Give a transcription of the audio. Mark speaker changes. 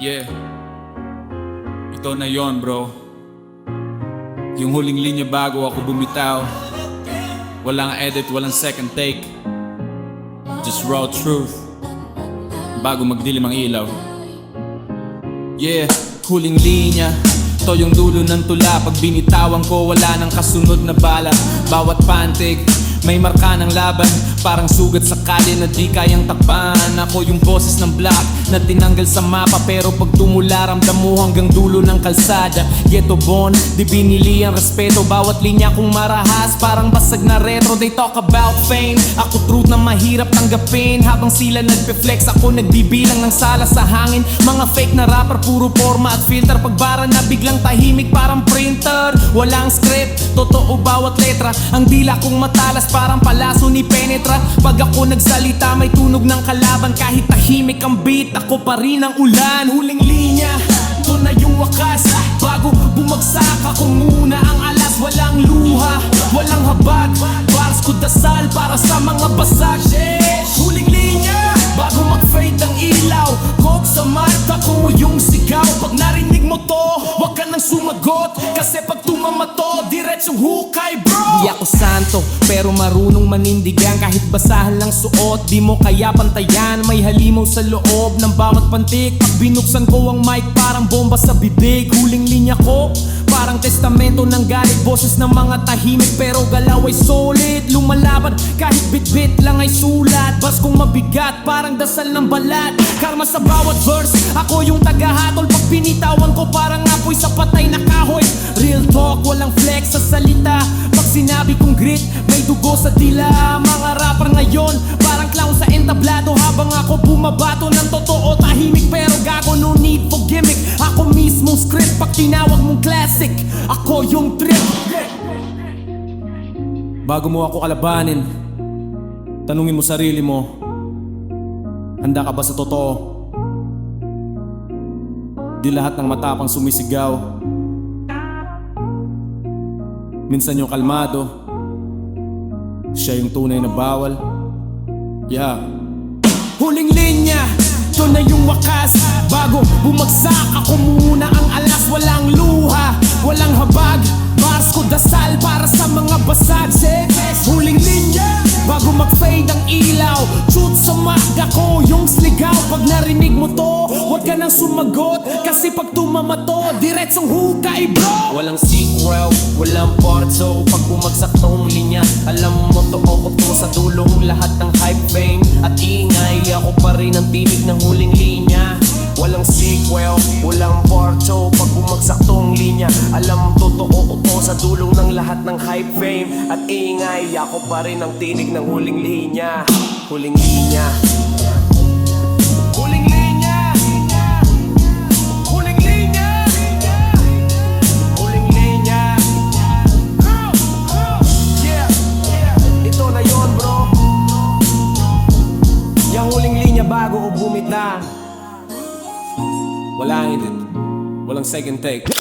Speaker 1: Yeah. Ito na yon bro. Yung huling linya bago ako bumitaw. Walang edit, walang second take. Just raw truth. Bago magdilim ang ilaw. Yeah, huling linya. To yung dulo ng tula Pag binitawan ko wala nang kasunod na bala Bawat pantig may marka ng laban Parang sugat sa kalye na di kayang takpan. Ako yung boses ng black na tinanggal sa mapa Pero pag tumula ramdam mo hanggang dulo ng kalsada. Ghetto born, di binili ang respeto. Bawat linya kong marahas parang basag na retro. They talk about fame. Ako truth na mahirap tanggapin. Habang sila nagpe-flex ako nagbibilang ng sala sa hangin. Mga fake na rapper puro forma at filter. Pagbara na biglang tahimik parang printer. Walang script, totoo bawat letra. Ang dila kong matalas parang palaso ni penetra. Pag ako nagsalita may tunog ng kalaban. Kahit tahimik ang beat, ako pa rin ang ulan. Huling linya, ito na yung wakas. Bago bumagsak ako muna ang alas. Walang luha, walang habag. Bars ko dasal para sa sumagot. Kasi pag tumama to, diretsong hukay bro? Di ako santo, pero marunong manindigan. Kahit basahan lang suot, di mo kaya pantayan. May halimaw sa loob ng bawat pantik. Pag binuksan ko ang mic, parang bomba sa bibig. Huling linya ko, parang testamento ng galit. Boses ng mga tahimik, pero galaw ay solid. Lumalaban, kahit bit-bit lang ay sulat. Bas kong mabigat, parang dasal ng balat. Karma sa bawat verse, ako yung tagahatol. Pag binitawan ko, parang apoy sa Talk, walang flex sa salita Pag sinabi kong grit, may dugo sa dila. Mga rapper ngayon, parang clown sa entablado. Habang ako bumabato ng totoo Tahimik pero gago, no need for gimmick. Ako mismo script, pag tinawag mong classic. Ako yung trip. Bago mo ako kalabanin Tanungin mo sarili mo Handa ka ba sa totoo? Di lahat ng matapang sumisigaw Minsan yung kalmado Siya yung tunay na bawal. Yeah. Huling linya Ito na yung wakas. Bago bumagsak ako muna ang alas. Walang luha, walang habag. Bars ko dasal para sa mga basag. Huling linya Bago mag-fade ang ilaw. Shoot sa maga ko yung sligaw. Pag narinig mo to Huwag sumagot. Kasi pag tumama to Diretsong hukay bro. Walang sequel, walang part. So pag bumagsak tong linya Alam mo to ako to. Sa dulong Lahat ng hype fame. At ingay Ako pa rin ang tinig ng huling linya. Walang sequel, walang part. So pag bumagsak tong linya Alam totoo to. Sa dulong ng lahat ng hype fame. At ingay Ako pa rin ang tinig ng huling linya. Huling linya bago ko bumita Walang edit. Walang second take